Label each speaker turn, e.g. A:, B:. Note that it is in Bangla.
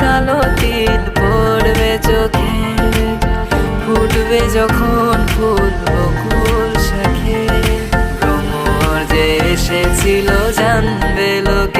A: কালো তিল পড়বে চোখে ফুটবে যখন ফুল বকুল শাখে। প্রমোর যে এসেছিল জানবে লোক